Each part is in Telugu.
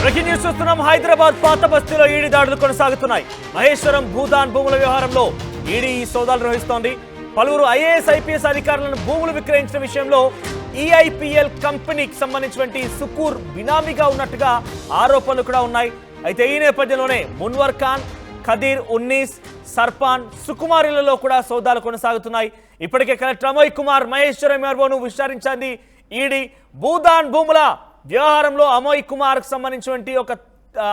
అప్డేట్స్ చూస్తున్నాం. హైదరాబాద్ పాత బస్తీలో ఈడీ దాడులు కొనసాగుతున్నాయి. మహేశ్వరం భూదాన్ భూముల వ్యవహారంలో ఈడీ ఈ సోదాలు నిర్వహిస్తోంది. పలువురు ఐఏఎస్ ఐపీఎస్ అధికారులను భూములు విక్రయించిన విషయంలో ఈఐపిఎల్ కంపెనీకి సంబంధించినటువంటి సుకూర్ బినామీగా ఉన్నట్టుగా ఆరోపణలు కూడా ఉన్నాయి. అయితే ఈ నేపథ్యంలోనే మున్వర్ ఖాన్ ఖదీర్ ఉన్నీస్ సర్పాన్ సుకుమారిలలో కూడా సోదాలు కొనసాగుతున్నాయి. ఇప్పటికే కలెక్టర్ అమోయ్ కుమార్ మహేశ్వరం యాదవ్ను విచారించింది. ఈడీ భూదాన్ భూముల వ్యవహారంలో అమోయ్ కుమార్కు సంబంధించినటువంటి ఒక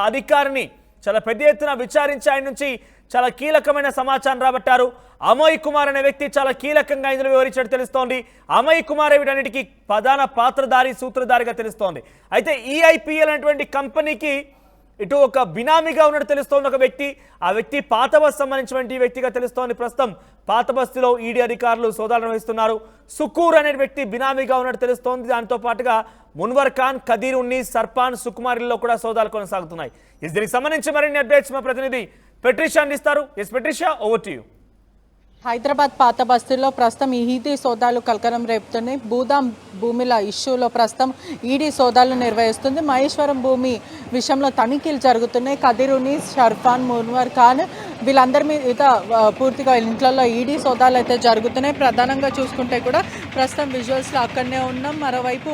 అధికారిని చాలా పెద్ద ఎత్తున విచారించి ఆయన నుంచి చాలా కీలకమైన సమాచారం రాబట్టారు. అమోయ్ కుమార్ అనే వ్యక్తి చాలా కీలకంగా ఇందులో వివరించినట్టు తెలుస్తోంది. అమోయ్ కుమార్ వీటన్నిటికీ ప్రధాన పాత్రధారి సూత్రధారిగా తెలుస్తోంది. అయితే ఈఐపిఎల్ అనేటువంటి కంపెనీకి ఇటు ఒక బినామీగా ఉన్నట్టు తెలుస్తోంది ఒక వ్యక్తి. ఆ వ్యక్తి పాత బస్ సంబంధించినటువంటి వ్యక్తిగా తెలుస్తోంది. ప్రస్తుతం పాత బస్సులో ఈడీ అధికారులు సోదాలు నిర్వహిస్తున్నారు. సుకూర్ అనే వ్యక్తి బినామీగా ఉన్నట్టు తెలుస్తోంది. దాంతో పాటుగా మున్వర్ ఖాన్ ఖదీర్ ఉన్ని సర్పాన్ సుకుమారిల్లో కూడా సోదాలు కొనసాగుతున్నాయి. దీనికి సంబంధించి మరిన్ని అప్డేట్స్ మా ప్రతినిధి పెట్రిషా అందిస్తారు. Yes Patricia over to you Hyderabad పాత బస్తీలో ప్రస్తుతం ఈ ఈడీ సోదాలు కలకలం రేపుతున్నాయి భూదాం భూమిల ఇష్యూలో ప్రస్తుతం ఈడీ సోదాలు నిర్వహిస్తుంది. మహేశ్వరం భూమి విషయంలో తనిఖీలు జరుగుతున్నాయి. కదిరుని షర్ఫాన్ మున్వర్ ఖాన్ వీళ్ళందరి మీద పూర్తిగా ఇంట్లలో ఈడీ సోదాలు అయితే జరుగుతున్నాయి. ప్రధానంగా చూసుకుంటే కూడా ప్రస్తుతం విజువల్స్లో అక్కడనే ఉన్నాం. మరోవైపు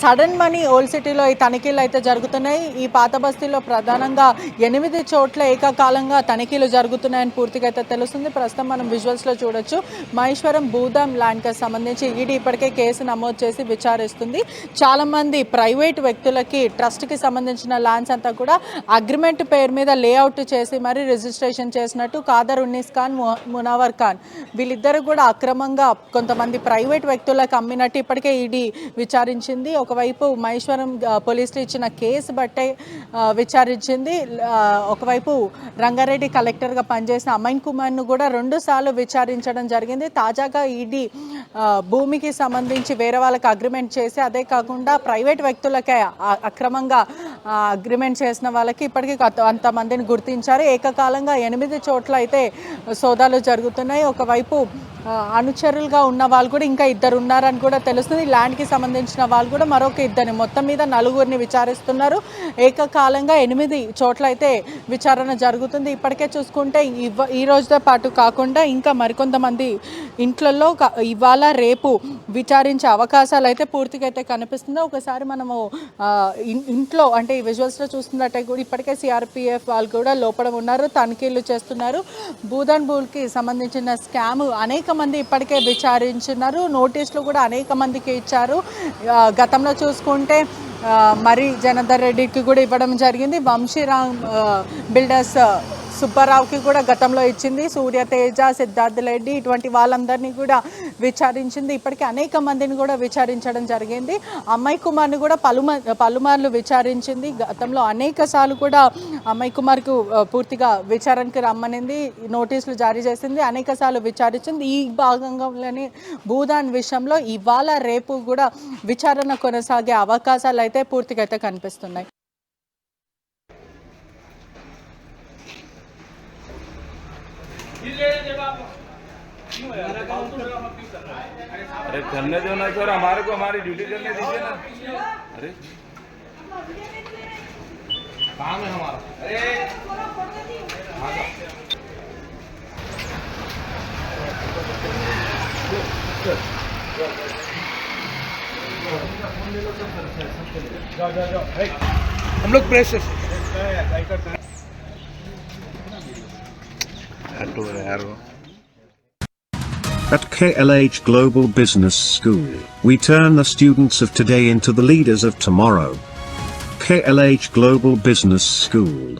సడన్ మనీ ఓల్డ్ సిటీలో ఈ తనిఖీలు అయితే జరుగుతున్నాయి. ఈ పాత బస్తీలో ప్రధానంగా ఎనిమిది చోట్ల ఏకకాలంగా తనిఖీలు జరుగుతున్నాయని పూర్తిగా అయితే తెలుస్తుంది. ప్రస్తుతం మనం విజువల్స్లో చూడొచ్చు. మహేశ్వరం భూదాం ల్యాండ్కి సంబంధించి ఈడీ ఇప్పటికే కేసు నమోదు చేసి విచారిస్తుంది. చాలామంది ప్రైవేట్ వ్యక్తులకి ట్రస్ట్కి సంబంధించిన ల్యాండ్స్ అంతా కూడా అగ్రిమెంట్ పేరు మీద లేఅవుట్ చేసి మరి రిజిస్ట్రేషన్ చేసినట్టు కాదర్ ఉన్నీస్ ఖాన్ మునవర్ ఖాన్. వీళ్ళిద్దరు కూడా అక్రమంగా కొంతమంది ప్రైవేట్ వ్యక్తులకు అమ్మినట్టు ఇప్పటికే ఈడీ విచారించింది. ఒకవైపు మహేశ్వరం పోలీసులు ఇచ్చిన కేసు బట్టే విచారించింది. ఒకవైపు రంగారెడ్డి కలెక్టర్గా పనిచేసిన అమైన్ కుమార్ను కూడా రెండు సార్లు విచారించడం జరిగింది. తాజాగా ఈడీ భూమికి సంబంధించి వేరే వాళ్ళకి అగ్రిమెంట్ చేసి అదే కాకుండా ప్రైవేట్ వ్యక్తులకే అక్రమంగా అగ్రిమెంట్ చేసిన వాళ్ళకి ఇప్పటికీ అంతమందిని గుర్తించారు. ఏకకాలంగా ఎనిమిది చోట్ల అయితే సోదాలు జరుగుతున్నాయి. ఒకవైపు అనుచరులుగా ఉన్న వాళ్ళు కూడా ఇంకా ఇద్దరు ఉన్నారని కూడా తెలుస్తుంది. ల్యాండ్కి సంబంధించిన వాళ్ళు కూడా మరొక ఇద్దరిని మొత్తం మీద నలుగురిని విచారిస్తున్నారు. ఏకకాలంగా ఎనిమిది చోట్ల అయితే విచారణ జరుగుతుంది. ఇప్పటికే చూసుకుంటే ఇవ్వ ఈ రోజుతో పాటు కాకుండా ఇంకా మరికొంతమంది ఇంట్లలో ఇవాళ రేపు విచారించే అవకాశాలు అయితే పూర్తిగా అయితే కనిపిస్తుంది ఒకసారి మనము ఇంట్లో అంటే ఈ విజువల్స్లో చూస్తున్నట్టే కూడా ఇప్పటికే సిఆర్పిఎఫ్ వాళ్ళు కూడా లోపల ఉన్నారు తనిఖీలు చేస్తున్నారు. భూదాన్ బూల్కి సంబంధించిన స్కామ్ అనేక మంది ఇప్పటికే విచారించున్నారు నోటీసులు కూడా అనేక మందికి ఇచ్చారు. గతంలో చూసుకుంటే మరి జనార్దన్ రెడ్డికి కూడా ఇవ్వడం జరిగింది. వంశీరామ్ బిల్డర్స్ సుబ్బారావుకి కూడా గతంలో ఇచ్చింది. సూర్య తేజ సిద్ధార్థ రెడ్డి ఇటువంటి వాళ్ళందరినీ కూడా విచారించింది. ఇప్పటికే అనేక మందిని కూడా విచారించడం జరిగింది. అమ్మాయి కుమార్ని కూడా పలుమ పలుమార్లు విచారించింది. గతంలో అనేక సార్లు కూడా అమ్మాయి కుమార్కు పూర్తిగా విచారణకి రమ్మనింది. నోటీసులు జారీ చేసింది. అనేక సార్లు విచారించింది. ఈ భాగంగానే భూదాన్ విషయంలో ఇవాళ రేపు కూడా విచారణ కొనసాగే అవకాశాలు అయితే పూర్తిగా అయితే కనిపిస్తున్నాయి. अरे करने दो ना सर हमारे को हमारी ड्यूटी करने दीजिए ना। अरे। काम है हमारा। हम लोग press At KLH Global Business School, we turn the students of today into the leaders of tomorrow. KLH Global Business School.